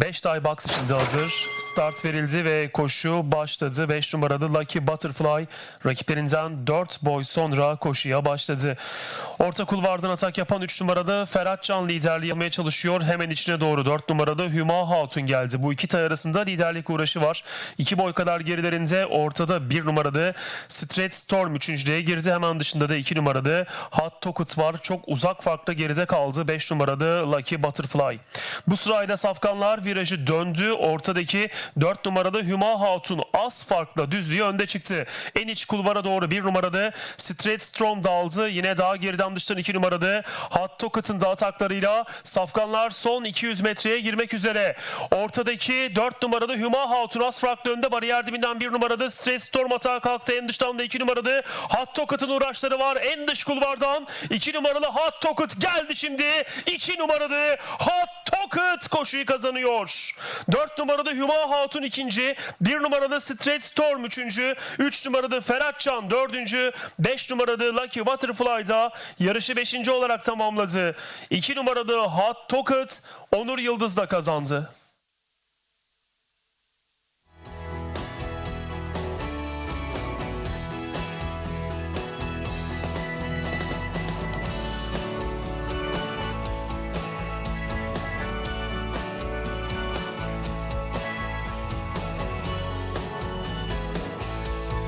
5 day box içinde hazır. Start verildi ve koşu başladı. 5 numaralı Lucky Butterfly rakiplerinden 4 boy sonra koşuya başladı. Orta kulvardan atak yapan 3 numaralı Ferhat Can liderliği yapmaya çalışıyor. Hemen içine doğru 4 numaralı Hüma Hatun geldi. Bu iki tay arasında liderlik uğraşı var. 2 boy kadar gerilerinde ortada 1 numaralı Stretch Storm 3.lüğe girdi. Hemen dışında da 2 numaralı Hot Toket var. Çok uzak farklı geride kaldı 5 numaralı Lucky Butterfly. Bu sırayla safkanlar virajı döndü. Ortadaki 4 numaralı Hüma Hatun az farkla düzlüğü önde çıktı. En iç kulvara doğru 1 numaralı Stretch Storm daldı. Yine daha geriden dıştan 2 numaralı Hot Toket'ın da ataklarıyla safkanlar son 200 metreye girmek üzere. Ortadaki 4 numaralı Hüma Hatun az farklı önde bariyer dibinden 1 numaralı Stretch Storm atağa kalktı. En dıştan da 2 numaralı Hot Toket'ın uğraşları var. En dış kulvardan 2 numaralı Hot Toket geldi şimdi. 2 numaralı Hot Toket koşuyu kazanıyor. 4 numaralı Hüma Hatun ikinci. 1 numaralı Stretch Storm üçüncü. 3 numaralı Ferhat Can dördüncü. 5 numaralı Lucky Butterfly da yarışı 5. olarak tamamladı. 2 numaralı Hot Toket Onur Yıldız da kazandı.